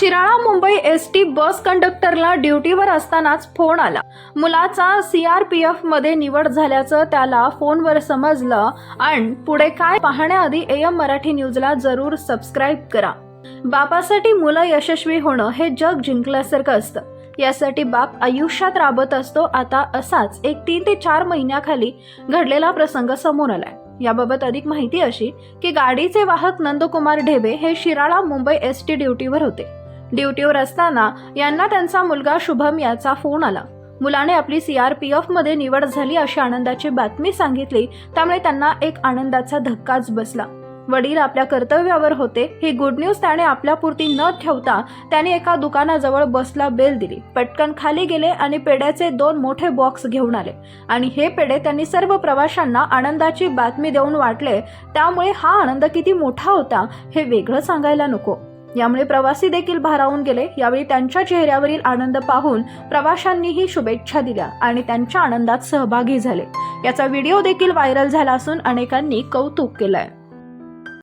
Shirala Mumbai S T bus कंडक्टरला ड्युटीवर असतानाच phone आला. मुलाचा सी आर पी एफमध्ये निवड झाल्याचं त्याला फोनवर समजलं आणि पुढे काय पाहण्याआधी एम मराठी न्यूजला जरूर सबस्क्राईब करा. बापासाठी मुलं यशस्वी होणं हे जग जिंकल्यासारखं असतं. यासाठी बाप आयुष्यात राबत असतो आता असाच एक तीन ते चार महिन्याखाली घडलेला प्रसंग समोर आलाय. याबाबत अधिक माहिती अशी की गाडीचे वाहक नंदकुमार ढेबे हे शिराळा मुंबई एस टी ड्युटीवर होते. ड्युटीवर असताना यांना त्यांचा मुलगा शुभम याचा फोन आला. मुलाने आपली सीआरपीएफमध्ये निवड झाली अशी आनंदाची बातमी सांगितली त्यामुळे त्यांना एक आनंदाचा धक्काच बसला. वडील आपल्या कर्तव्यावर होते ही गुड न्यूज त्याने आपल्यापुरती न ठेवता त्याने एका दुकानाजवळ बसला बेल दिली. पटकन खाली गेले आणि पेड्याचे दोन मोठे बॉक्स घेऊन आले. आणि हे पेढे त्यांनी सर्व प्रवाशांना आनंदाची बातमी देऊन वाटले त्यामुळे हा आनंद किती मोठा होता हे वेगळं सांगायला नको. यामुळे प्रवासी देखील भारावून गेले. यावेळी त्यांच्या चेहऱ्यावरील आनंद पाहून प्रवाशांनीही शुभेच्छा दिल्या आणि त्यांच्या आनंदात सहभागी झाले. याचा व्हिडिओ देखील व्हायरल झाला असून अनेकांनी कौतुक केलंय.